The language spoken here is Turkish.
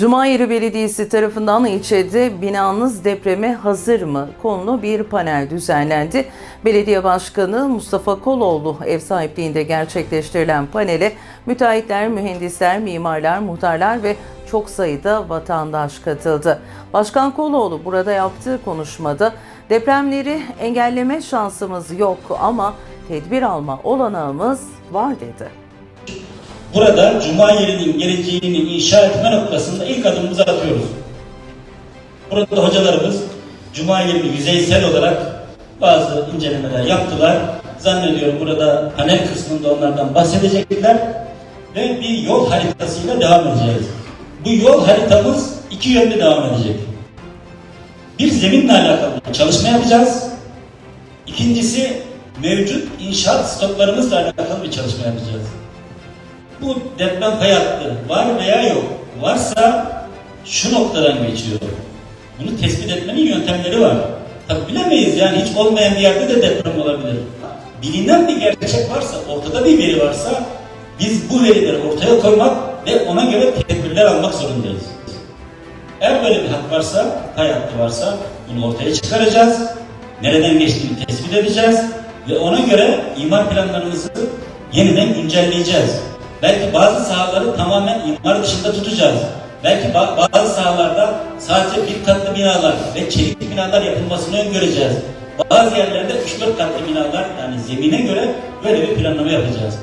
Cumayeri Belediyesi tarafından ilçede binanız depreme hazır mı konulu bir panel düzenlendi. Belediye Başkanı Mustafa Koloğlu ev sahipliğinde gerçekleştirilen panele müteahhitler, mühendisler, mimarlar, muhtarlar ve çok sayıda vatandaş katıldı. Başkan Koloğlu burada yaptığı konuşmada depremleri engelleme şansımız yok ama tedbir alma olanağımız var dedi. Burada cuma yerinin geleceğini inşa etme noktasında ilk adımımızı atıyoruz. Burada hocalarımız cuma yerini yüzeysel olarak bazı incelemeler yaptılar. Zannediyorum burada panel kısmında onlardan bahsedecekler ve bir yol haritasıyla devam edeceğiz. Bu yol haritamız iki yönde devam edecek. Bir zeminle alakalı çalışma yapacağız. İkincisi mevcut inşaat stoklarımızla alakalı bir çalışma yapacağız. Bu deprem hattı var veya yok. Varsa şu noktadan geçiyor. Bunu tespit etmenin yöntemleri var. Tabi bilemeyiz yani hiç olmayan bir yerde de deprem olabilir. Bilinen bir gerçek varsa, ortada bir veri varsa biz bu verileri ortaya koymak ve ona göre tedbirler almak zorundayız. Eğer böyle bir hat varsa, hattı varsa bunu ortaya çıkaracağız. Nereden geçtiğini tespit edeceğiz ve ona göre imar planlarımızı yeniden güncelleyeceğiz. Belki bazı sahaları tamamen imar dışında tutacağız. Belki ba- bazı sahalarda sadece bir katlı binalar ve çelikli binalar yapılmasını öngöreceğiz. Bazı yerlerde 3-4 katlı binalar yani zemine göre böyle bir planlama yapacağız.